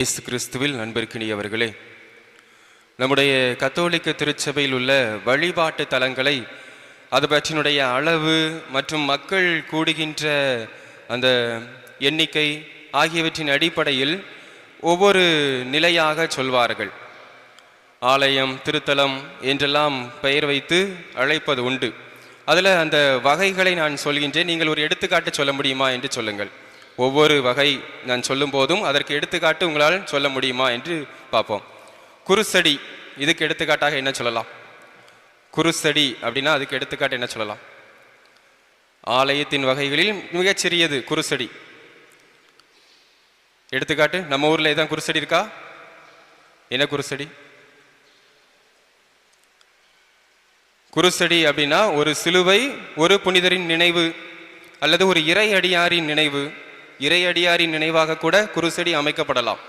இயேசு கிறிஸ்துவில் நண்பர்கினியவர்களே நம்முடைய கத்தோலிக்க திருச்சபையில் உள்ள வழிபாட்டு தலங்களை அது பற்றினுடைய அளவு மற்றும் மக்கள் கூடுகின்ற அந்த எண்ணிக்கை ஆகியவற்றின் அடிப்படையில் ஒவ்வொரு நிலையாக சொல்வார்கள். ஆலயம் திருத்தலம் என்றெல்லாம் பெயர் வைத்து அழைப்பது உண்டு. அதில் அந்த வகைகளை நான் சொல்கின்றேன். நீங்கள் ஒரு எடுத்துக்காட்டு சொல்ல முடியுமா என்று சொல்லுங்கள். ஒவ்வொரு வகை நான் சொல்லும் போதும் அதற்கு எடுத்துக்காட்டு உங்களால் சொல்ல முடியுமா என்று பார்ப்போம். குருசடி இதுக்கு எடுத்துக்காட்டாக என்ன சொல்லலாம்? குருசடி அப்படின்னா அதுக்கு எடுத்துக்காட்டு என்ன சொல்லலாம்? ஆலயத்தின் வகைகளில் மிகச்சிறியது குருசடி. எடுத்துக்காட்டு நம்ம ஊரில் ஏதாவது குருசடி இருக்கா? என்ன குருசடி? குருசடி அப்படின்னா ஒரு சிலுவை ஒரு புனிதரின் நினைவு அல்லது ஒரு இறை அடியாரின் நினைவு இறை அடியாரின் நினைவாக கூட குருசடி அமைக்கப்படலாம்.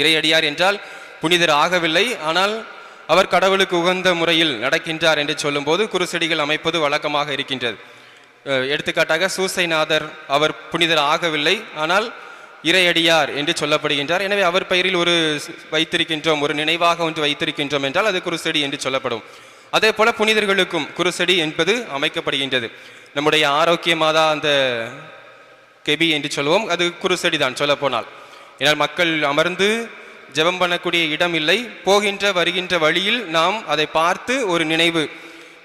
இறை அடியார் என்றால் புனிதர் ஆகவில்லை ஆனால் அவர் கடவுளுக்கு உகந்த முறையில் நடக்கின்றார் என்று சொல்லும்போது குருசடிகள் அமைப்பது வழக்கமாக இருக்கின்றது. எடுத்துக்காட்டாக சூசைநாதர் அவர் புனிதர் ஆகவில்லை ஆனால் இறையடியார் என்று சொல்லப்படுகின்றார். எனவே அவர் பெயரில் ஒரு வைத்திருக்கின்றோம் ஒரு நினைவாக ஒன்று வைத்திருக்கின்றோம் என்றால் அது குருசடி என்று சொல்லப்படும். அதே போல புனிதர்களுக்கும் குருசடி என்பது அமைக்கப்படுகின்றது. நம்முடைய ஆரோக்கிய மாதா அந்த கெபி என்று சொல்லுவோம் அது குருசடி தான் சொல்ல போனால் ஏன்னால் மக்கள் அமர்ந்து ஜெபம் பண்ணக்கூடிய இடம் இல்லை. போகின்ற வருகின்ற வழியில் நாம் அதை பார்த்து ஒரு நினைவு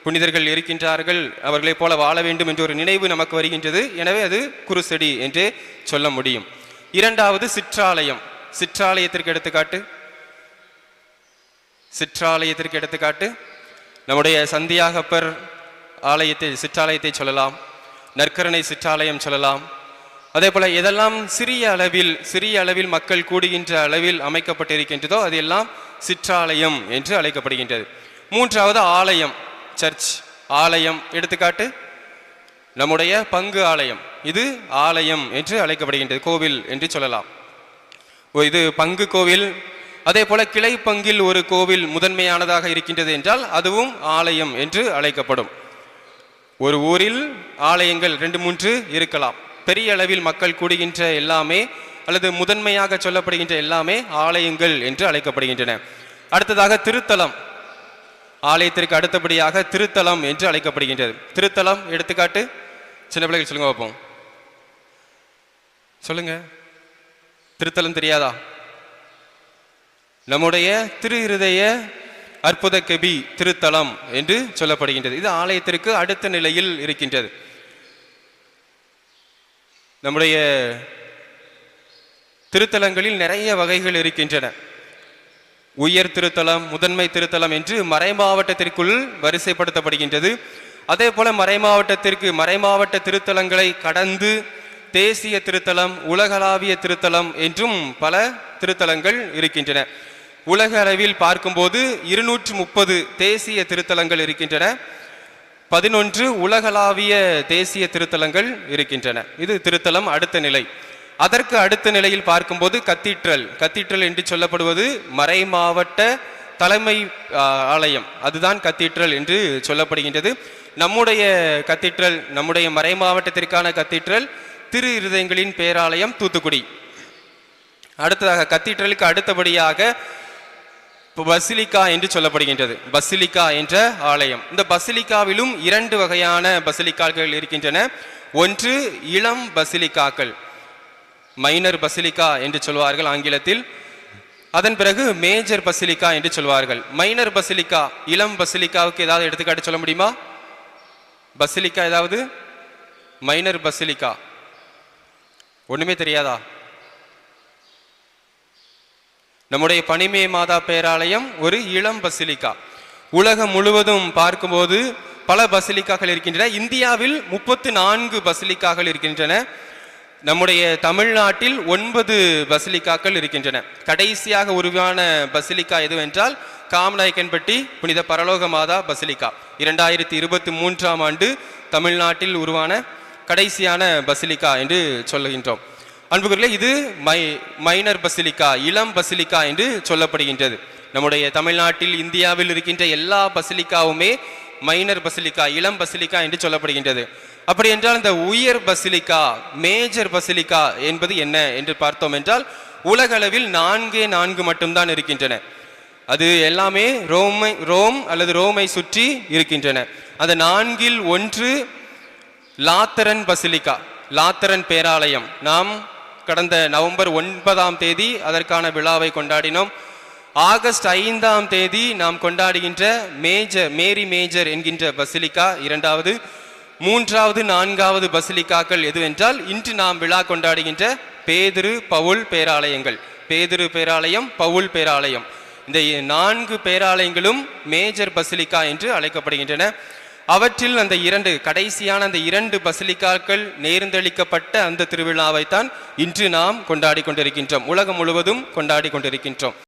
புனிதர்கள் இருக்கின்றார்கள். அவர்களைப் போல வாழ வேண்டும் என்ற ஒரு நினைவு நமக்கு வருகின்றது. எனவே அது குருசடி என்றே சொல்ல முடியும். இரண்டாவது சிற்றாலயம். சிற்றாலயத்திற்கு எடுத்துக்காட்டு. சிற்றாலயத்திற்கு எடுத்துக்காட்டு. நம்முடைய சந்தியாகப்பர் ஆலயத்தை சிற்றாலயத்தை சொல்லலாம். நற்கரணை சிற்றாலயம் சொல்லலாம். அதே போல எதெல்லாம் சிறிய அளவில் சிறிய அளவில் மக்கள் கூடுகின்ற அளவில் அமைக்கப்பட்டிருக்கின்றதோ அது எல்லாம் சிற்றாலயம் என்று அழைக்கப்படுகின்றது. மூன்றாவது ஆலயம் சர்ச் ஆலயம் எடுத்துக்காட்டு நம்முடைய பங்கு ஆலயம். இது ஆலயம் என்று அழைக்கப்படுகின்றது கோவில் என்று சொல்லலாம். ஓ, இது பங்கு கோவில். அதே போல கிளை பங்கில் ஒரு கோவில் முதன்மையானதாக இருக்கின்றது என்றால் அதுவும் ஆலயம் என்று அழைக்கப்படும். ஒரு ஊரில் ஆலயங்கள் ரெண்டு மூன்று இருக்கலாம். பெரிய அளவில் மக்கள் கூடுகின்ற எல்லாமே அல்லது முதன்மையாக சொல்லப்படுகின்ற எல்லாமே ஆலயங்கள் என்று அழைக்கப்படுகின்றன. அடுத்ததாக திருத்தலம். ஆலயத்திற்கு அடுத்தபடியாக திருத்தலம் என்று அழைக்கப்படுகின்றது. திருத்தலம் எடுத்துக்காட்டு சின்ன பிள்ளைகள் சொல்லுங்க பார்ப்போம். சொல்லுங்க. திருத்தலம் தெரியாதா? நம்முடைய திரு இருதய அற்புத கபி திருத்தலம் என்று சொல்லப்படுகின்றது. இது ஆலயத்திற்கு அடுத்த நிலையில் இருக்கின்றது. நம்முடைய திருத்தலங்களில் நிறைய வகைகள் இருக்கின்றன. உயர் திருத்தலம் முதன்மை திருத்தலம் என்று மறைமாவட்டத்திற்குள் வரிசைப்படுத்தப்படுகின்றது. அதே போல மறைமாவட்டத்திற்கு மறைமாவட்ட திருத்தலங்களை கடந்து தேசிய திருத்தலம் உலகளாவிய திருத்தலம் என்றும் பல திருத்தலங்கள் இருக்கின்றன. உலக அளவில் பார்க்கும்போது இருநூற்று முப்பது தேசிய திருத்தலங்கள் இருக்கின்றன. பதினொன்று உலகளாவிய தேசிய திருத்தலங்கள் இருக்கின்றன. இது திருத்தலம் அடுத்த நிலை. அதற்கு அடுத்த நிலையில் பார்க்கும்போது கத்தீட்ரல். கத்தீட்ரல் என்று சொல்லப்படுவது மறைமாவட்ட தலைமை ஆலயம். அதுதான் கத்தீட்ரல் என்று சொல்லப்படுகின்றது. நம்முடைய கத்தீட்ரல் நம்முடைய மறைமாவட்டத்திற்கான கத்தீட்ரல் திரு இருதயங்களின் பேராலயம் தூத்துக்குடி. அடுத்ததாக கத்தீட்ரலுக்கு அடுத்தபடியாக பசிலிக்கா என்று சொல்லப்படுகின்றது. பசிலிக்கா என்ற ஆலயம். இந்த பசிலிக்காவிலும் இரண்டு வகையான பசிலிக்காக்கள் இருக்கின்றன. ஒன்று இளம் பசிலிக்காக்கள். மைனர் பசிலிக்கா என்று சொல்வார்கள் ஆங்கிலத்தில். அதன் பிறகு மேஜர் பசிலிக்கா என்று சொல்வார்கள். மைனர் பசிலிக்கா இளம் பசிலிக்காவுக்கு ஏதாவது எடுத்துக்காட்டு சொல்ல முடியுமா? பசிலிக்கா ஏதாவது? Minor basilica. ஒன்றுமே தெரியாதா? நம்முடைய பனிமே மாதா பேராலயம் ஒரு இளம் பசிலிக்கா. உலகம் முழுவதும் பார்க்கும்போது பல பசிலிக்காக்கள் இருக்கின்றன. இந்தியாவில் முப்பத்து நான்கு பசிலிக்காக்கள் இருக்கின்றன. நம்முடைய தமிழ்நாட்டில் ஒன்பது பசிலிக்காக்கள் இருக்கின்றன. கடைசியாக உருவான பசிலிக்கா எதுவென்றால் காமநாயக்கன்பட்டி புனித பரலோக மாதா பசிலிக்கா. இரண்டாயிரத்தி இருபத்தி மூன்றாம் ஆண்டு தமிழ்நாட்டில் உருவான கடைசியான பசிலிக்கா என்று சொல்லுகின்றோம். அன்புகளே இது மை மைனர் பசிலிக்கா இளம் பசிலிக்கா என்று சொல்லப்படுகின்றது. நம்முடைய தமிழ்நாட்டில் இந்தியாவில் இருக்கின்ற எல்லா பசிலிக்காவுமே மைனர் பசிலிக்கா இளம் பசிலிக்கா என்று சொல்லப்படுகின்றது. அப்படி என்றால் இந்த உயர் பசிலிக்கா மேஜர் பசிலிக்கா என்பது என்ன என்று பார்த்தோம் என்றால் உலகளவில் நான்கே நான்கு மட்டும்தான் இருக்கின்றன. அது எல்லாமே ரோமை ரோம் அல்லது ரோமை சுற்றி இருக்கின்றன. அந்த நான்கில் ஒன்று லாத்தரன் பசிலிக்கா லாத்தரன் பேராலயம். நாம் கடந்த நவம்பர் ஒன்பதாம் தேதி அதற்கான விழாவை கொண்டாடினோம். ஆகஸ்ட் ஐந்தாம் தேதி நாம் கொண்டாடுகின்ற மேஜர் மேரி மேஜர் என்கின்ற பசிலிக்கா இரண்டாவது மூன்றாவது நான்காவது பசிலிக்காக்கள் எதுவென்றால் இன்று நாம் விழா கொண்டாடுகின்ற பேதிரு பவுல் பேராலயங்கள். பேதிரு பேராலயம் பவுல் பேராலயம். இந்த நான்கு பேராலயங்களும் மேஜர் பசிலிக்கா என்று அழைக்கப்படுகின்றன. அவற்றில் அந்த இரண்டு கடைசியான அந்த இரண்டு பசிலிக்காக்கள் நேர்ந்தளிக்கப்பட்ட அந்த திருவிழாவைத்தான் இன்று நாம் கொண்டாடி கொண்டிருக்கின்றோம். உலகம் முழுவதும் கொண்டாடி கொண்டிருக்கின்றோம்.